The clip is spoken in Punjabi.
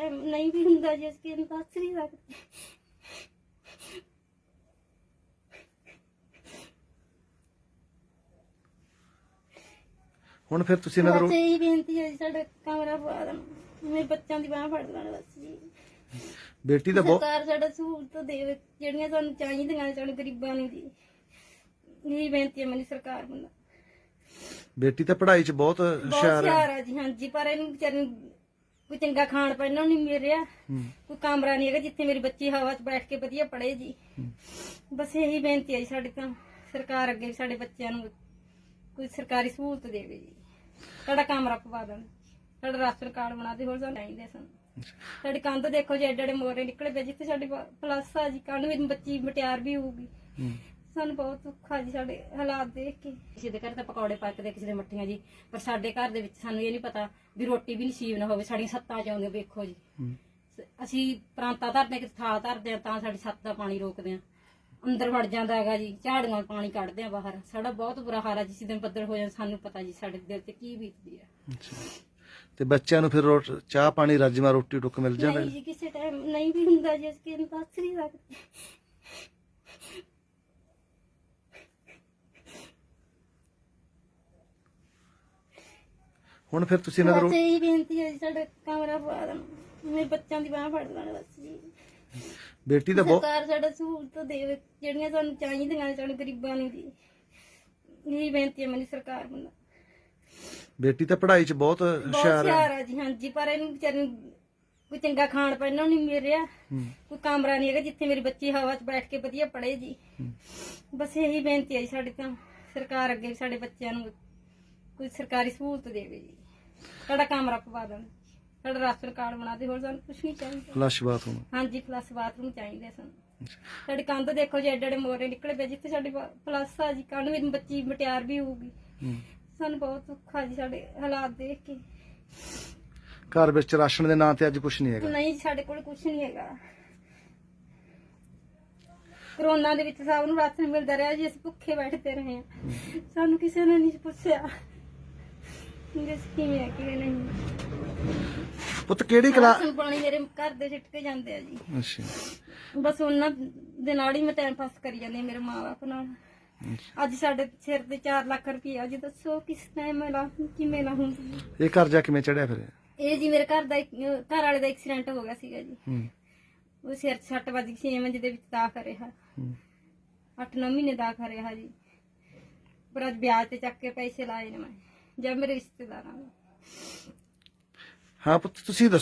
ਟਾਈਮ ਨਹੀਂ ਵੀ ਹੁੰਦਾ ਜਿਸ ਕਿ ਦੱਸ ਨਹੀਂ ਸਕਦੇ। ਹੁਣ ਫਿਰ ਤੁਸੀਂ ਇਹਨਾਂ ਦਾ ਬਸ ਇਹੀ ਬੇਨਤੀ ਹੈ ਜੀ, ਸਾਡਾ ਕਮਰਾ ਪਵਾ ਦੇਣ। ਮੇਰੇ ਬੱਚਿਆਂ ਦੀ ਬਾਹ ਫੜ ਲੈਣ ਬਸ ਜੀ। ਬੇਟੀ ਦਾ ਬਹੁਤ ਸਰਕਾਰ ਸਾਡਾ ਸਹੂਲਤ ਦੇਵੇ ਜਿਹੜੀਆਂ ਸਾਨੂੰ ਚਾਹੀਦੀਆਂ ਨੇ ਸਾਨੂੰ ਗਰੀਬਾਂ ਨੂੰ ਜੀ। ਇਹੀ ਬੇਨਤੀ ਹੈ ਮੇਰੀ ਸਰਕਾਰ ਨੂੰ ਬੇਟੀ ਤਾਂ ਪੜ੍ਹਾਈ 'ਚ ਬਹੁਤ ਬਹੁਤ ਹੁਸ਼ਿਆਰ ਹੈ। ਹੁਸ਼ਿਆਰ ਆ ਜੀ ਹਾਂਜੀ ਪਰ ਇਹਨੂੰ ਵਿਚਾਰੀ ਨੂੰ ਕੋਈ ਚੰਗਾ ਖਾਣ ਪੈਣ ਨੂੰ ਨਹੀਂ ਮਿਲ ਰਿਹਾ। ਕੋਈ ਕਮਰਾ ਨਹੀਂ ਹੈਗਾ ਜਿੱਥੇ ਮੇਰੀ ਬੱਚੀ ਹਵਾ 'ਚ ਬੈਠ ਕੇ ਵਧੀਆ ਪੜ੍ਹੇ ਜੀ। ਬਸ ਇਹੀ ਬੇਨਤੀ ਹੈ ਜੀ ਸਾਡੀ ਤਾਂ। ਸਰਕਾਰ ਅੱਗੇ ਵੀ ਸਾਡੇ ਬੱਚਿਆਂ ਨੂੰ ਕੋਈ ਸਰਕਾਰੀ ਸਹੂਲਤ ਦੇਵੇ ਜੀ। ਸਾਡਾ ਕਮਰਾ ਪਵਾ ਦੇਣ। ਸਾਡਾ ਰਾਸ਼ਨ ਕਾਰਡ ਬਣਾ ਦੇ ਹੋਰ ਸਾਨੂੰ ਚਾਹੀਦੇ ਸਨ ਸਾਡੀ ਕੰਧ ਦੇਖੋ ਜੀ ਐਡੇ ਐਡੇ ਮੋਰੇ ਨਿਕਲੇ ਪਏ ਜਿੱਥੇ ਸਾਡੀ ਪਲੱਸ ਆ ਜੀ। ਕੱਲ ਮੇਰੀ ਬੱਚੀ ਮਟਿਆਰ ਵੀ ਹੋਊਗੀ। ਸਾਨੂੰ ਬਹੁਤ ਔਖਾ ਜੀ ਸਾਡੇ ਹਾਲਾਤ ਦੇਖ ਕੇ। ਕਿਸੇ ਦੇ ਘਰ ਤਾਂ ਪਕੌੜੇ ਪੱਕਦੇ ਕਿਸੇ ਦੇ ਮੱਠੀਆਂ ਜੀ ਪਰ ਸਾਡੇ ਘਰ ਦੇ ਵਿੱਚ ਸਾਨੂੰ ਇਹ ਨਹੀਂ ਪਤਾ ਵੀ ਰੋਟੀ ਵੀ ਨਸੀਬ ਨਾ ਹੋਵੇ ਸਾਡੀਆਂ ਸੱਤਾਂ ਚ ਆਉਂਦੇ ਵੇਖੋ ਜੀ। ਅਸੀਂ ਪ੍ਰਾਂਤਾ ਧਰਦੇ ਕਿ ਥਾਂ ਧਰਦੇ ਆ ਤਾਂ ਸਾਡੀ ਛੱਤ ਦਾ ਪਾਣੀ ਰੋਕਦੇ ਆ ਅੰਦਰ ਵੜ ਜਾਂਦਾ ਹੈਗਾ ਜੀ ਝਾੜੀਆਂ ਪਾਣੀ ਕੱਢਦੇ ਆ ਬਾਹਰ। ਸਾਡਾ ਬਹੁਤ ਬੁਰਾ ਹਾਲ ਆ ਜਿਸ ਦਿਨ ਬੱਦਲ ਹੋ ਜਾਣ ਸਾਨੂੰ ਪਤਾ ਜੀ ਸਾਡੇ ਦਿਲ ਤੇ ਕੀ ਬੀਤਦੀ ਆ। ਤੇ ਬੱਚਿਆਂ ਨੂੰ ਫਿਰ ਰੋਟ- ਚਾਹ ਪਾਣੀ ਰਾਜਮਾ ਰੋਟੀ ਟੁੱਕ ਮਿਲ ਜਾਂਦਾ ਨਹੀਂ ਜੀ ਕਿਸੇ ਟਾਈਮ ਨਹੀਂ ਵੀ ਹੁੰਦਾ ਜਿਸ ਕਿ ਦੱਸ ਨਹੀਂ ਸਕਦੇ। ਹੁਣ ਫਿਰ ਤੁਸੀਂ ਇਹਨਾਂ ਦਾ ਬਸ ਰੋ- ਇਹੀ ਬੇਨਤੀ ਹੈ ਜੀ, ਸਾਡਾ ਕਮਰਾ ਪਵਾ ਦੇਣ। ਮੇਰੇ ਬੱਚਿਆਂ ਦੀ ਬਾਹ ਫੜ ਲੈਣ ਬਸ ਜੀ। ਬੇਟੀ ਦਾ ਬਹੁਤ ਸਰਕਾਰ ਸਾਡਾ ਸਹੂਲਤ ਦੇਵੇ ਜਿਹੜੀਆਂ ਸਾਨੂੰ ਚਾਹੀਦੀਆਂ ਨੇ ਸਾਨੂੰ ਗਰੀਬਾਂ ਨੂੰ ਜੀ। ਇਹੀ ਬੇਨਤੀ ਹੈ ਮੇਰੀ ਸਰਕਾਰ ਨੂੰ ਬੇਟੀ ਤਾਂ ਪੜ੍ਹਾਈ 'ਚ ਬਹੁਤ ਬਹੁਤ ਹੁਸ਼ਿਆਰ ਹੈ। ਹੁਸ਼ਿਆਰ ਆ ਜੀ ਹਾਂਜੀ ਪਰ ਇਹਨੂੰ ਵਿਚਾਰੀ ਨੂੰ ਕੋਈ ਚੰਗਾ ਖਾਣ ਪੈਣ ਨੂੰ ਨਹੀਂ ਮਿਲ ਰਿਹਾ। ਹੂੰ। ਕੋਈ ਕਮਰਾ ਨਹੀਂ ਹੈਗਾ ਜਿੱਥੇ ਮੇਰੀ ਬੱਚੀ ਹਵਾ 'ਚ ਬੈਠ ਕੇ ਵਧੀਆ ਪੜ੍ਹੇ ਜੀ। ਬਸ ਇਹੀ ਬੇਨਤੀ ਹੈ ਜੀ ਸਾਡੀ ਤਾਂ। ਸਰਕਾਰ ਅੱਗੇ ਵੀ ਸਾਡੇ ਬੱਚਿਆਂ ਨੂੰ ਕੋਈ ਸਰਕਾਰੀ ਸਹੂਲਤ ਦੇਵੇ ਜੀ। ਸਾਡਾ ਕਮਰਾ ਪਵਾ ਦੇਣ। ਸਾਡਾ ਰਾਸ਼ਨ ਕਾਰਡ ਬਣਾ ਦੇ ਹੋਰ ਸਾਨੂੰ ਕੁਝ ਨਹੀਂ ਚਾਹੀਦਾ। ਫਲਸ਼ ਬਾਥਰੂਮ ਹਾਂਜੀ ਪਲੱਸ ਬਾਥਰੂਮ ਚਾਹੀਦੇ ਸਾਨੂੰ। ਸਾਡੀ ਕੰਧ ਦੇਖੋ ਜੀ ਐਡੇ ਐਡੇ ਮੋਰੇ ਨਿਕਲੇ ਪਏ ਜਿੱਥੇ ਸਾਡੀ ਪਲੱਸ ਆ ਜੀ ਕੱਲ ਮੇਰੀ ਬੱਚੀ ਮਟਿਆਰ ਵੀ ਹੋਊਗੀ। ਸਾਨੂੰ ਬਹੁਤ ਔਖਾ ਜੀ ਸਾਡੇ ਹਾਲਾਤ ਦੇਖ ਕੇ। ਘਰ ਵਿੱਚ ਰਾਸ਼ਨ ਦੇ ਨਾਂ ਤੇ ਅੱਜ ਕੁਝ ਨਹੀਂ ਹੈਗਾ। ਨਹੀਂ ਸਾਡੇ ਕੋਲ ਕੁਝ ਨਹੀਂ ਹੈਗਾ। ਕਰੋਨਾ ਦੇ ਵਿੱਚ ਸਭ ਨੂੰ ਰਾਸ਼ਨ ਮਿਲਦਾ ਰਿਹਾ ਜੀ ਅਸੀਂ ਭੁੱਖੇ ਬੈਠਦੇ ਰਹੇ ਹਾਂ। ਸਾਨੂੰ ਕਿਸੇ ਨੇ ਨਹੀਂ ਪੁੱਛਿਆ। ਕਿਵੇਂ ਨਹੀਂ? ਪੁੱਤ ਕਿਹੜੀ ਕਲਾ ਰਾਸ਼ਨ ਪਾਣੀ ਮੇਰੇ ਘਰ ਦੇ ਸਿੱਟ ਕੇ ਜਾਂਦੇ ਆ ਜੀ। ਅੱਛਾ। ਬਸ ਉਹਨਾਂ ਦੇ ਨਾਲ ਹੀ ਮੈਂ ਟਾਈਮ ਪਾਸ ਕਰੀ ਜਾਂਦੀ ਹਾਂ ਮੇਰੇ ਮਾਪੇ ਨਾਲ। ਅੱਜ ਸਾਡੇ ਸਿਰ ਤੇ 4 ਲੱਖ ਰੁਪਏ ਜੀ ਦੱਸੋ ਕਿਸ ਟਾਈਮ ਮੈਂ ਲਾ ਕਿਵੇਂ ਲਾਹੂੰਗੀ ਇਹ ਕਰਜ਼ਾ ਕਿਵੇਂ ਚੜਿਆ ਫਿਰ? ਇਹ ਜੀ ਮੇਰੇ ਘਰ ਦਾ ਇੱਕ- ਘਰ ਵਾਲੇ ਦਾ ਐਕਸੀਡੈਂਟ ਹੋ ਗਿਆ ਸੀਗਾ ਜੀ। ਹੂੰ। ਉਹ ਸਿਰ 'ਚ ਸੱਟ ਵੱਜ ਗਈ ਐਵੇਂ ਜਿਹਦੇ ਵਿੱਚ ਦਾਖਲ ਰਿਹਾ। ਹੂੰ। 8-9 ਮਹੀਨੇ ਦਾਖਲ ਰਿਹਾ ਜੀ। ਪਰ ਅੱਜ ਵਿਆਜ ਤੇ ਚੱਕ ਕੇ ਪੈਸੇ ਲਾਏ ਨੇ ਮੈਂ। ਜਦ ਮੇਰੇ ਰਿਸ਼ਤੇਦਾਰਾਂ ਨੂੰ ਹਾਂ ਪੁੱਤ ਤੁਸੀਂ ਦੱਸੋ।